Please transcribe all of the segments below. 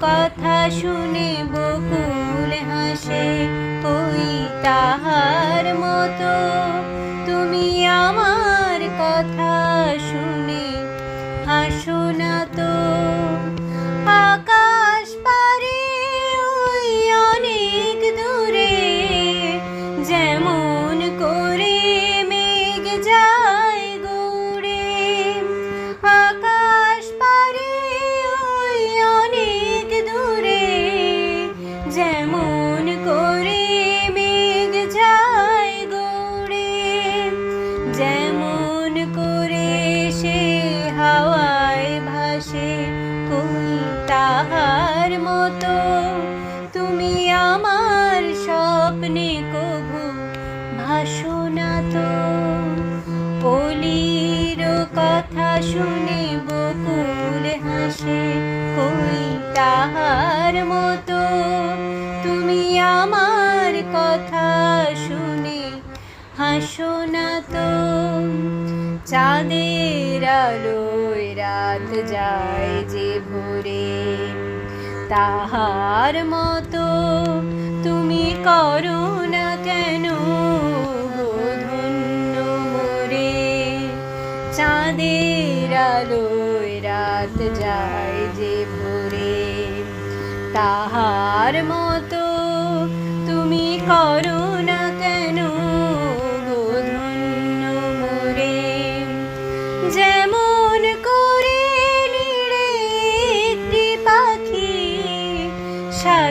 কথা শুনে বকুল হাসে, কই তাহার মতো? তুমি আমার কথা শুনে হাসো না তো। আকাশ পারে ওই অনেক দূরে, যেমন আমার স্বপ্নে কবু, ভাসো না তো। অলির কথা শুনে বকুল হাসে, কই তাহার মতো। তুমি আমার কথা শুনে হাসো না তো। চাঁদের আলোয় রাত যায় যে ভোরে। তাহার মতো তুমি করো না কেন? ধন্য মোরে, চাঁদের আলোয় রাত যায় যে ভরে। তাহার মতো তুমি করো না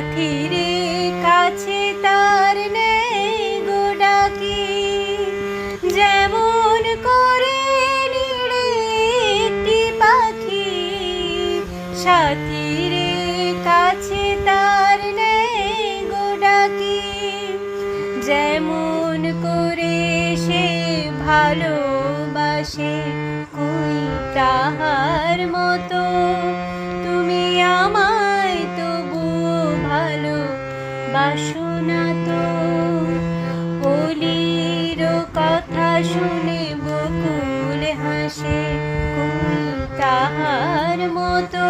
সাথীর কাছে তার নেই গো ডাকি। যেমন করে নিড়ে একটি পাখি, সাথীর কাছে তার নেই গো ডাকি। যেমন করে সে ভালোবাসে কই তাহার মতো তো কথা শুনে বকুল হাসে। কুল তাহার মতো